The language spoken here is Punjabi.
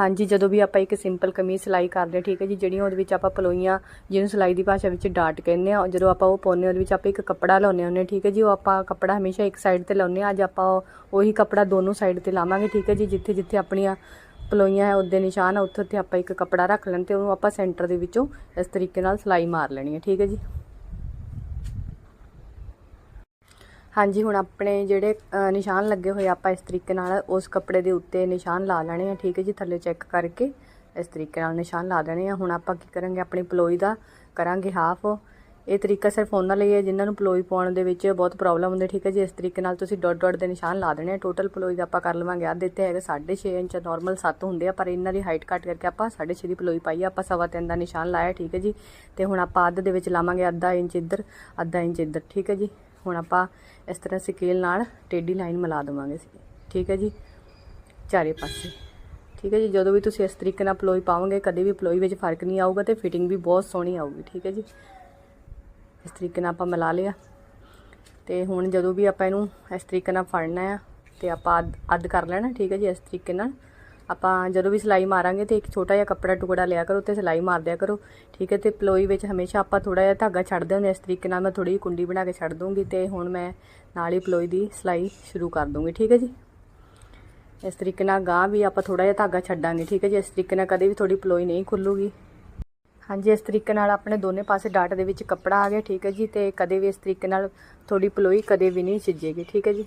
ਹਾਂਜੀ, ਜਦੋਂ ਵੀ ਆਪਾਂ ਇੱਕ ਸਿੰਪਲ ਕਮੀਜ਼ ਸਿਲਾਈ ਕਰਦੇ ਹਾਂ, ਠੀਕ ਹੈ ਜੀ, ਜਿਹੜੀਆਂ ਉਹਦੇ ਵਿੱਚ ਆਪਾਂ ਪਲੋਈਆਂ, ਜਿਹਨੂੰ ਸਿਲਾਈ ਦੀ ਭਾਸ਼ਾ ਵਿੱਚ ਡਾਟ ਕਹਿੰਦੇ ਆ ਜਦੋਂ ਆਪਾਂ ਉਹ ਪਾਉਂਦੇ ਹਾਂ, ਉਹਦੇ ਵਿੱਚ ਆਪਾਂ ਇੱਕ ਕੱਪੜਾ ਲਾਉਂਦੇ ਹੁੰਦੇ ਹਾਂ, ਠੀਕ ਹੈ ਜੀ, ਉਹ ਆਪਾਂ ਕੱਪੜਾ ਹਮੇਸ਼ਾ ਇੱਕ ਸਾਈਡ ਤੇ ਲਾਉਂਦੇ ਹਾਂ, ਅੱਜ ਆਪਾਂ ਉਹੀ ਕੱਪੜਾ ਦੋਨੋਂ ਸਾਈਡ ਤੇ ਲਾਵਾਂਗੇ, ਠੀਕ ਹੈ ਜੀ, ਜਿੱਥੇ ਜਿੱਥੇ ਆਪਣੀਆਂ ਪਲੋਈਆਂ ਹੈ, ਉਹਦੇ ਨਿਸ਼ਾਨ ਆ, ਉੱਥੇ ਉੱਥੇ ਆਪਾਂ ਇੱਕ ਕੱਪੜਾ ਰੱਖ ਲੈਣ ਤੇ ਉਹਨੂੰ ਆਪਾਂ ਸੈਂਟਰ ਦੇ ਵਿੱਚੋਂ ਇਸ ਤਰੀਕੇ ਨਾਲ ਸਿਲਾਈ ਮਾਰ ਲੈਣੀ ਹੈ, ਠੀਕ ਹੈ ਜੀ। ਹਾਂਜੀ, ਹੁਣ ਆਪਣੇ ਜਿਹੜੇ ਨਿਸ਼ਾਨ ਲੱਗੇ ਹੋਏ ਆਪਾਂ ਇਸ ਤਰੀਕੇ ਨਾਲ ਉਸ ਕੱਪੜੇ ਦੇ ਉੱਤੇ ਨਿਸ਼ਾਨ ਲਾ ਲੈਣੇ ਆ, ਠੀਕ ਹੈ ਜੀ, ਥੱਲੇ ਚੈੱਕ ਕਰਕੇ ਇਸ ਤਰੀਕੇ ਨਾਲ ਨਿਸ਼ਾਨ ਲਾ ਦੇਣੇ ਆ। ਹੁਣ ਆਪਾਂ ਕੀ ਕਰਾਂਗੇ, ਆਪਣੀ ਪਲੋਈ ਦਾ ਕਰਾਂਗੇ ਹਾਫ। ਇਹ ਤਰੀਕਾ ਸਿਰਫ ਉਹਨਾਂ ਲਈ ਹੈ ਜਿਨ੍ਹਾਂ ਨੂੰ ਪਲੋਈ ਪਾਉਣ ਦੇ ਵਿੱਚ ਬਹੁਤ ਪ੍ਰੋਬਲਮ ਹੁੰਦੀ ਠੀਕ ਹੈ ਜੀ। ਇਸ ਤਰੀਕੇ ਨਾਲ ਤੁਸੀਂ ਡਾਟ ਡਾਟ ਦੇ ਨਿਸ਼ਾਨ ਲਾ ਦੇਣੇ ਆ। ਟੋਟਲ ਪਲੋਈ ਦਾ ਆਪਾਂ ਕਰ ਲਵਾਂਗੇ। ਆ ਦਿੱਤੇ ਹੈਗੇ 6.5 ਇੰਚ ਨਾਰਮਲ 7 ਹੁੰਦੇ ਆ, ਪਰ ਇਹਨਾਂ ਦੀ ਹਾਈਟ ਘੱਟ ਕਰਕੇ ਆਪਾਂ 6.5 ਦੀ ਪਲੋਈ ਪਾਈ ਆ। ਆਪਾਂ ਸਵਾ ਤਿੰਨ ਦਾ ਨਿਸ਼ਾਨ ਲਾਇਆ, ਠੀਕ ਹੈ ਜੀ। ਤੇ ਹੁਣ ਆਪਾਂ ਅੱਧ ਦੇ ਵਿੱਚ ਲਾਵਾਂਗੇ ਅੱਧਾ ਇੰਚ ਇੱਧਰ, ਅੱਧਾ ਇੰਚ ਇੱਧਰ, ਠੀਕ ਹੈ ਜੀ। ਹੁਣ ਆਪਾਂ ਇਸ ਤਰ੍ਹਾਂ ਸਕੇਲ ਨਾਲ ਟੇਢੀ ਲਾਈਨ ਮਿਲਾ ਦੇਵਾਂਗੇ ਠੀਕ ਹੈ ਜੀ? ਚਾਰੇ ਪਾਸੇ। ਠੀਕ ਹੈ ਜੀ? ਜਦੋਂ ਵੀ ਤੁਸੀਂ ਇਸ ਤਰੀਕੇ ਨਾਲ ਪਲੋਈ ਪਾਓਗੇ, ਕਦੇ ਵੀ ਪਲੋਈ ਵਿੱਚ ਫ਼ਰਕ ਨਹੀਂ ਆਊਗਾ ਤੇ ਫਿਟਿੰਗ ਵੀ ਬਹੁਤ ਸੋਹਣੀ ਆਊਗੀ। ਠੀਕ ਹੈ ਜੀ? ਇਸ ਤਰੀਕੇ ਨਾਲ ਆਪਾਂ ਮਿਲਾ ਲਿਆ। ਤੇ ਹੁਣ ਜਦੋਂ ਵੀ ਆਪਾਂ ਇਹਨੂੰ ਇਸ ਤਰੀਕੇ ਨਾਲ ਫੜਨਾ ਆ, ਤੇ ਆਪਾਂ ਅੱਧ ਅੱਧ ਕਰ ਲੈਣਾ। ਠੀਕ ਹੈ ਜੀ? ਇਸ ਤਰੀਕੇ ਨਾਲ ਆਪਾਂ ਜਦੋਂ ਵੀ ਸਿਲਾਈ ਮਾਰਾਂਗੇ ਤੇ ਇੱਕ ਛੋਟਾ ਜਿਹਾ ਕੱਪੜਾ ਟੁਕੜਾ ਲਿਆ ਕਰੋ ਤੇ ਸਿਲਾਈ ਮਾਰ ਦਿਆ ਕਰੋ। ਠੀਕ ਹੈ ਤੇ ਪਲੋਈ ਵਿੱਚ ਹਮੇਸ਼ਾ ਆਪਾਂ ਥੋੜਾ ਜਿਹਾ ਧਾਗਾ ਛੱਡਦੇ ਹੁੰਦੇ ਇਸ ਤਰੀਕੇ ਨਾਲ ਮੈਂ ਥੋੜੀ ਜਿਹੀ ਕੁੰਡੀ ਬਣਾ ਕੇ ਛੱਡ ਦੂੰਗੀ ਤੇ ਹੁਣ ਮੈਂ ਨਾਲ ਹੀ ਪਲੋਈ ਦੀ ਸਿਲਾਈ ਸ਼ੁਰੂ ਕਰ ਦੂੰਗੀ ਠੀਕ ਹੈ ਜੀ? ਇਸ ਤਰੀਕੇ ਨਾਲ ਗਾਂ ਵੀ ਆਪਾਂ ਥੋੜਾ ਜਿਹਾ ਧਾਗਾ ਛੱਡਾਂਗੇ। ਠੀਕ ਹੈ ਜੀ? ਇਸ ਤਰੀਕੇ ਨਾਲ ਕਦੇ ਵੀ ਥੋੜੀ ਪਲੋਈ ਨਹੀਂ ਖੁੱਲੂਗੀ। ਹਾਂਜੀ, ਇਸ ਤਰੀਕੇ ਨਾਲ ਆਪਣੇ ਦੋਨੇ ਪਾਸੇ ਡਾਟ ਦੇ ਵਿੱਚ ਕੱਪੜਾ ਆ ਗਿਆ। ਠੀਕ ਹੈ ਜੀ? ਤੇ ਕਦੇ ਵੀ ਇਸ ਤਰੀਕੇ ਨਾਲ ਥੋੜੀ ਪਲੋਈ ਕਦੇ ਵੀ ਨਹੀਂ ਛਿੱਜੇਗੀ। ਠੀਕ ਹੈ ਜੀ?